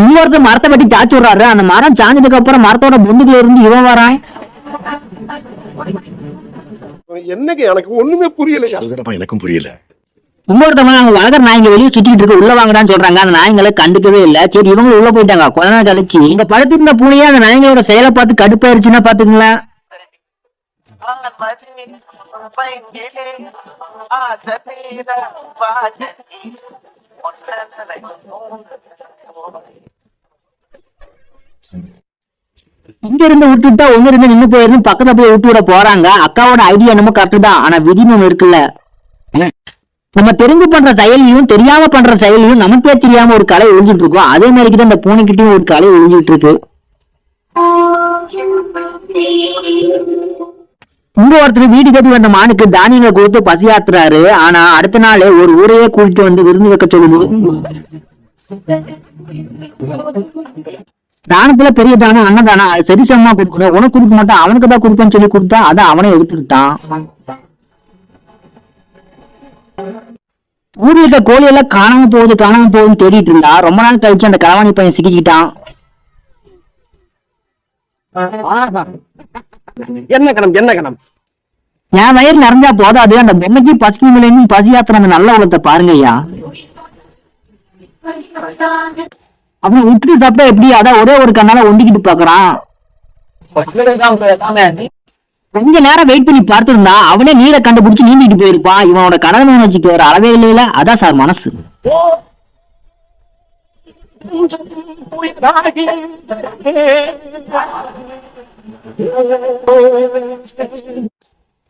இன்னொருத்தர் மரத்தை வெட்டி சாச்சு விடுறாரு. அந்த மரம் சாஞ்சதுக்கு அப்புறம் மரத்தோட பொந்துக்குள்ள இருந்து இவன் வரான். என்னங்க எனக்கு ஒண்ணுமே புரியலையா? எனக்கும் புரியல. இன்னொருத்தவங்க அங்க வளர்க்குற நாய்ங்க வெளியே சுத்திட்டு இருக்கு. உள்ள வாங்கடான்னு சொல்றாங்க. அந்த நாய்ங்களை கண்டுக்கவே இல்ல. சரி இவங்க உள்ள போயிட்டாங்க. கொஞ்ச கழிச்சு இங்க படுத்திருந்த பூனையே அந்த நாய்ங்களோட செயலை பார்த்து கடுப்பாயிருச்சுன்னா பாத்துங்களேன் இங்க இருந்து விட்டுட்டா உங்க இருந்து நின்னு போயிருந்து பக்கத்துல போய் விட்டு விட போறாங்க. அக்காவோட ஐடியா என்னமோ கரெக்ட் தான் ஆனா விதின்னு ஒண்ணு இருக்குல்ல. நம்ம தெரிஞ்சு பண்ற செயலையும் தெரியாம பண்ற செயலையும் நமக்கே தெரியாம ஒரு கலை ஒழிஞ்சிட்டு இருக்கோம். அதே மாதிரி கிட்ட இந்த பூனைக்கிட்டயும் ஒரு கலை ஒழிஞ்சிட்டு இருக்கு. இங்க ஒருத்தர் வீடு கட்டி வந்த மானுக்கு தானியங்களை கொடுத்து பசியாத்துறாரு. ஆனா அடுத்த நாள் ஒரு ஊரையே கூட்டிட்டு வந்து விருந்து வைக்க சொல்லுது. தானத்துல பெரிய தானம் அன்னதானம் அது சரி சமமா கொடுக்கணும். உனக்கு கொடுக்க மாட்டான் அவனுக்கு தான் கொடுப்பேன்னு சொல்லி கொடுத்தா அதை அவனே எடுத்துக்கிட்டான். ஊர்ல இருக்க கோழி எல்லாம் காணாம போகுது காணாம போகுதுன்னு தேடிட்டு இருந்தா ரொம்ப நாள் கழிச்சு அந்த களவாணி பையன் சிக்கிக்கிட்டான். என்ன கணம் என்ன கணம்? என் வயிறு நிறைஞ்சா போதாது அந்த பொம்மைக்கு பசிக்கும் பசியாத்துற அந்த நல்ல உலகத்தை பாருங்க ஐயா. அப்படி விட்டுட்டு சாப்பிட்டா எப்படி? அதான் ஒரே ஒரு கண்ணால ஒண்டிக்கிட்டு பாக்குறான் கொஞ்ச நேரம் வெயிட் பண்ணி பார்த்திருந்தா அவனே நீரை கண்டுபிடிச்சு நீந்திட்டு போயிருப்பான் இவனோட கடமை உணர்ச்சிக்கு ஒரு அளவே இல்லையில அதான் சார் மனசு.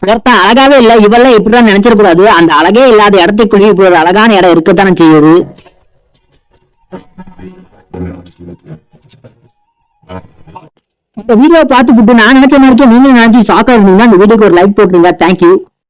ஒருத்தன் அழகாவே இல்ல. இவெல்லாம் இப்படிதான் நினைச்சிடக்கூடாது அந்த அழகே இல்லாத இடத்துக்குள்ளே இப்படி ஒரு அழகான இடம் இருக்கத்தானே செய்யுது. இந்த வீடியோ பார்த்துக்கிட்டு நான் நினைச்ச மாதிரி நீங்களும் நினைச்சு சாக்கா இருந்தீங்கன்னா இந்த வீடியோக்கு ஒரு லைக் போட்டுருங்க. தேங்க்யூ